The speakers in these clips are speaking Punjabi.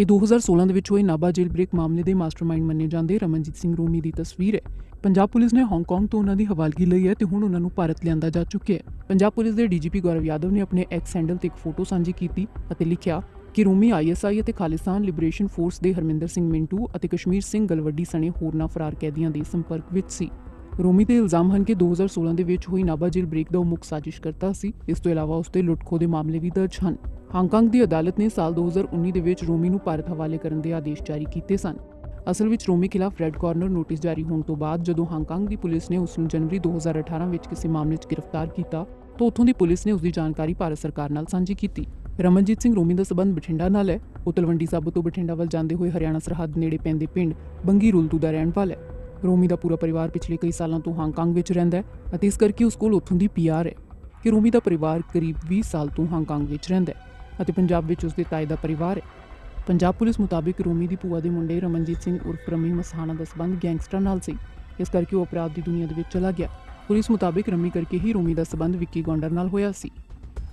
ਇਹ 2016 ਦੇ ਵਿੱਚ ਹੋਏ ਨਾਬਾ ਜੇਲ ਬ੍ਰੇਕ ਮਾਮਲੇ ਦੇ ਮਾਸਟਰਮਾਈਂਡ ਮੰਨੇ ਜਾਂਦੇ ਰਮਨਜੀਤ ਸਿੰਘ ਰੂਮੀ ਦੀ ਤਸਵੀਰ ਹੈ। ਪੰਜਾਬ ਪੁਲਿਸ ਨੇ ਹਾਂਗਕਾਂਗ ਤੋਂ ਉਹਨਾਂ ਦੀ ਹਵਾਲਗੀ ਲਈ ਹੈ ਤੇ ਹੁਣ ਉਹਨਾਂ ਨੂੰ ਭਾਰਤ ਲਿਆਂਦਾ ਜਾ ਚੁੱਕਿਆ ਹੈ। ਪੰਜਾਬ ਪੁਲਿਸ ਦੇ ਡੀਜੀਪੀ ਗੌਰਵ ਯਾਦਵ ਨੇ ਆਪਣੇ ਐਕਸ ਹੈਂਡਲ ਤੇ ਇੱਕ ਫੋਟੋ ਸਾਂਝੀ ਕੀਤੀ ਅਤੇ ਲਿਖਿਆ ਕਿ ਰੂਮੀ ਆਈਐਸਆਈ ਅਤੇ ਖਾਲਿਸਤਾਨ ਲਿਬਰੇਸ਼ਨ ਫੋਰਸ ਦੇ ਹਰਮਿੰਦਰ ਸਿੰਘ ਮਿੰਟੂ ਅਤੇ ਕਸ਼ਮੀਰ ਸਿੰਘ ਗਲਵੱਡੀ ਸਣੇ ਹੋਰਨਾਂ ਫਰਾਰ ਕੈਦੀਆਂ ਦੇ ਸੰਪਰਕ ਵਿੱਚ ਸੀ। ਰੋਮੀ ਤੇ ਇਲਜ਼ਾਮ ਹਨ ਕਿ 2016 ਦੇ ਵਿੱਚ ਹੋਈ ਨਾਬਾ ਜੇਲ ਬ੍ਰੇਕ ਦਾ ਉਹ ਮੁੱਖ ਸਾਜ਼ਿਸ਼ ਕਰਤਾ ਸੀ। ਇਸ ਤੋਂ ਇਲਾਵਾ ਉਸ ਤੇ ਲੁੱਟਖੋ ਦੇ ਮਾਮਲੇ ਵੀ ਦਰਜ ਹਨ। ਹਾਂਗਕਾਂਗ ਦੀ ਅਦਾਲਤ ਨੇ ਸਾਲ 2019 ਦੇ ਵਿੱਚ ਰੋਮੀ ਨੂੰ ਭਾਰਤ ਹਵਾਲੇ ਕਰਨ ਦੇ ਆਦੇਸ਼ ਜਾਰੀ ਕੀਤੇ ਸਨ। ਅਸਲ ਵਿੱਚ ਰੋਮੀ ਖਿਲਾਫ ਰੈੱਡ ਕਾਰਨਰ ਨੋਟਿਸ ਜਾਰੀ ਹੋਣ ਤੋਂ ਬਾਅਦ ਜਦੋਂ ਹਾਂਗਕਾਂਗ ਦੀ ਪੁਲਿਸ ਨੇ ਉਸ ਨੂੰ ਜਨਵਰੀ 2018 ਵਿੱਚ ਕਿਸੇ ਮਾਮਲੇ 'ਚ ਗ੍ਰਿਫਤਾਰ ਕੀਤਾ, ਤਾਂ ਉੱਥੋਂ ਦੀ ਪੁਲਿਸ ਨੇ ਉਸ ਦੀ ਜਾਣਕਾਰੀ ਭਾਰਤ ਸਰਕਾਰ ਨਾਲ ਸਾਂਝੀ ਕੀਤੀ। ਰਮਨਜੀਤ ਸਿੰਘ ਰੋਮੀ ਦਾ ਸਬੰਧ ਬਠਿੰਡਾ ਨਾਲ ਹੈ। ਉਹ ਤਲਵੰਡੀ ਸਾਬੋ ਤੋਂ ਬਠਿੰਡਾ ਵੱਲ ਜਾਂਦੇ ਹੋਏ ਹਰਿਆਣਾ ਸਰਹੱਦ ਨੇੜੇ ਪੈਂਦੇ ਪਿੰਡ ਬੰਗੀ ਰੁਲਤੂ ਦਾ ਰਹਿਣ ਵਾਲਾ ਹੈ। ਰੋਮੀ ਦਾ ਪੂਰਾ ਪਰਿਵਾਰ ਪਿਛਲੇ ਕਈ ਸਾਲਾਂ ਤੋਂ ਹਾਂਗਕਾਂਗ ਵਿੱਚ ਰਹਿੰਦਾ ਹੈ ਅਤੇ ਇਸ ਕਰਕੇ ਉਸ ਕੋਲ ਉੱਥੋਂ ਦੀ ਪੀਆਰ ਹੈ ਕਿ ਰੋਮੀ ਦਾ ਪਰਿਵਾਰ ਕਰੀਬ 20 ਸਾਲ ਤੋਂ ਹਾਂਗਕਾਂਗ ਵਿੱਚ ਰਹਿੰਦਾ ਹੈ। ਅਤੇ ਪੰਜਾਬ ਵਿੱਚ ਉਸ ਦੇ ਤਾਏ ਦਾ ਪਰਿਵਾਰ ਹੈ। ਪੰਜਾਬ ਪੁਲਿਸ ਮੁਤਾਬਿਕ ਰੋਮੀ ਦੀ ਭੂਆ ਦੇ ਮੁੰਡੇ ਰਮਨਜੀਤ ਸਿੰਘ ਉਰਫ ਰਮੀ ਮਸਹਾਨਾ ਦਾ ਸਬੰਧ ਗੈਂਗਸਟਰਾਂ ਨਾਲ ਸੀ। ਇਸ ਕਰਕੇ ਉਹ ਅਪਰਾਧ ਦੀ ਦੁਨੀਆ ਦੇ ਵਿੱਚ ਚਲਾ ਗਿਆ। ਪੁਲਿਸ ਮੁਤਾਬਿਕ ਰਮੀ ਕਰਕੇ ਹੀ ਰੋਮੀ ਦਾ ਸਬੰਧ ਵਿੱਕੀ ਗੌਂਡਰ ਨਾਲ ਹੋਇਆ ਸੀ।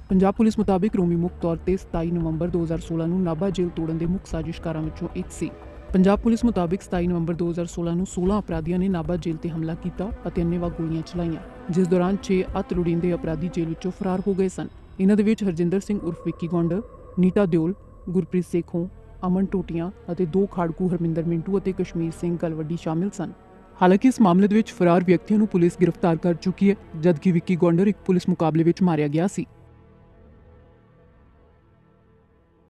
ਪੰਜਾਬ ਪੁਲਿਸ ਮੁਤਾਬਿਕ ਰੋਮੀ ਮੁੱਖ ਤੌਰ ਤੇ 27 ਨਵੰਬਰ 2016 ਨੂੰ ਨਾਭਾ ਜੇਲ੍ਹ ਤੋੜਨ ਦੇ ਮੁੱਖ ਸਾਜ਼ਿਸ਼ਕਾਰਾਂ ਵਿੱਚੋਂ ਇੱਕ ਸੀ। ਪੰਜਾਬ ਪੁਲਿਸ ਮੁਤਾਬਿਕ 27 ਨਵੰਬਰ 2016 ਨੂੰ 16 ਅਪਰਾਧੀਆਂ ਨੇ ਨਾਭਾ ਜੇਲ੍ਹ ਤੇ ਹਮਲਾ ਕੀਤਾ ਅਤੇ ਅੰਨ੍ਹੇਵਾਹ ਗੋਲੀਆਂ ਚਲਾਈਆਂ, ਜਿਸ ਦੌਰਾਨ 6 ਅੱਤ ਲੋੜੀਂਦੇ ਅਪਰਾਧੀ ਜੇਲ੍ਹ ਵਿੱਚੋਂ ਫਰਾਰ ਹੋ ਗਏ ਸਨ। ਇਹਨਾਂ ਦੇ ਵਿੱਚ ਹਰਜਿੰਦਰ ਸਿੰਘ ਉਰਫ ਵਿੱਕੀ ਗੌਂਡਰ ਨੀਟਾ ਦਿਓਲ, ਗੁਰਪ੍ਰੀਤ ਸੇਖੋਂ, ਅਮਨ ਟੋਟੀਆਂ ਅਤੇ ਦੋ ਖਾੜਕੂ ਹਰਮਿੰਦਰ ਮਿੰਟੂ ਅਤੇ ਕਸ਼ਮੀਰ ਸਿੰਘ ਗਲਵੱਡੀ ਸ਼ਾਮਿਲ ਸਨ। ਹਾਲਾਂਕਿ ਇਸ ਮਾਮਲੇ ਦੇ ਵਿੱਚ ਫਰਾਰ ਵਿਅਕਤੀਆਂ ਨੂੰ ਪੁਲਿਸ ਗ੍ਰਿਫਤਾਰ ਕਰ ਚੁੱਕੀ ਹੈ, ਜਦਕਿ ਵਿੱਕੀ ਗੌਂਡਰ ਇੱਕ ਪੁਲਿਸ ਮੁਕਾਬਲੇ ਵਿੱਚ ਮਾਰਿਆ ਗਿਆ ਸੀ।